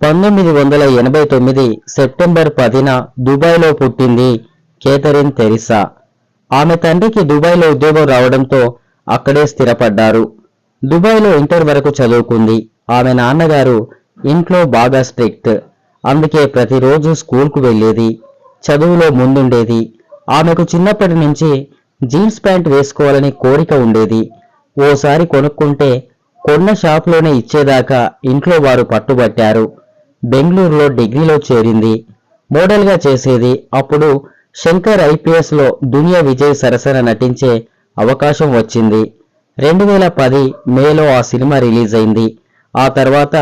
పంతొమ్మిది వందల ఎనభై తొమ్మిది సెప్టెంబర్ పదిన దుబాయ్లో పుట్టింది కేథరిన్ తెరిసా. ఆమె తండ్రికి దుబాయ్లో ఉద్యోగం రావడంతో అక్కడే స్థిరపడ్డారు. దుబాయ్లో ఇంటర్ వరకు చదువుకుంది. ఆమె నాన్నగారు ఇంట్లో బాగా స్ట్రిక్ట్. అందుకే ప్రతిరోజు స్కూల్కు వెళ్ళేది. చదువులో ముందుండేది. ఆమెకు చిన్నప్పటి నుంచి జీన్స్ ప్యాంట్ వేసుకోవాలని కోరిక ఉండేది. ఓసారి కొనుక్కుంటే కొన్న షాప్లోనే ఇచ్చేదాకా ఇంట్లో వారు పట్టుబట్టారు. బెంగళూరులో డిగ్రీలో చేరింది. మోడల్గా చేసేది. అప్పుడు శంకర్ ఐపీఎస్లో దునియా విజయ్ సరసన నటించే అవకాశం వచ్చింది. రెండు వేల పది మేలో ఆ సినిమా రిలీజ్ అయింది. ఆ తర్వాత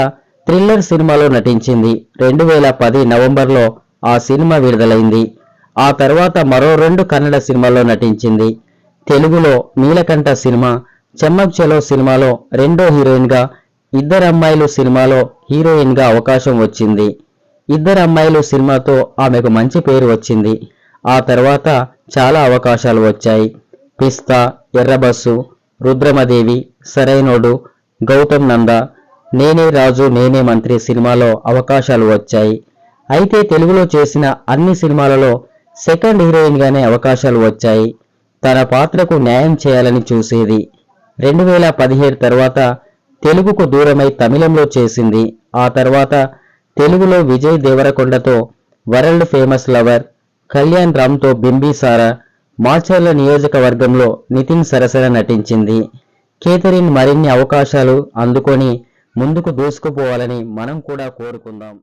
థ్రిల్లర్ సినిమాలో నటించింది. రెండు వేల పది నవంబర్లో ఆ సినిమా విడుదలైంది. ఆ తర్వాత మరో రెండు కన్నడ సినిమాల్లో నటించింది. తెలుగులో నీలకంఠ సినిమా చెమ్మక్ చెలో సినిమాలో రెండో హీరోయిన్గా ఇద్దరు అమ్మాయిలు సినిమాలో హీరోయిన్గా అవకాశం వచ్చింది. ఇద్దరు అమ్మాయిలు సినిమాతో ఆమెకు మంచి పేరు వచ్చింది. ఆ తర్వాత చాలా అవకాశాలు వచ్చాయి. పిస్తా ఎర్రబస్సు రుద్రమదేవి సరైనోడు గౌతమ్ నంద నేనే రాజు నేనే మంత్రి సినిమాలో అవకాశాలు వచ్చాయి. అయితే తెలుగులో చేసిన అన్ని సినిమాలలో సెకండ్ హీరోయిన్గానే అవకాశాలు వచ్చాయి. తన పాత్రకు న్యాయం చేయాలని చూసేది. రెండు వేల పదిహేడు తర్వాత తెలుగుకు దూరమై తమిళంలో చేసింది. ఆ తర్వాత తెలుగులో విజయ్ దేవరకొండతో వరల్డ్ ఫేమస్ లవర్ కళ్యాణ్ రామ్తో బింబిసారా మాచర్ల నియోజకవర్గంలో నితిన్ సరసన నటించింది. కేథరిన్ మరిన్ని అవకాశాలు అందుకొని ముందుకు దూసుకుపోవాలని మనం కూడా కోరుకుందాం.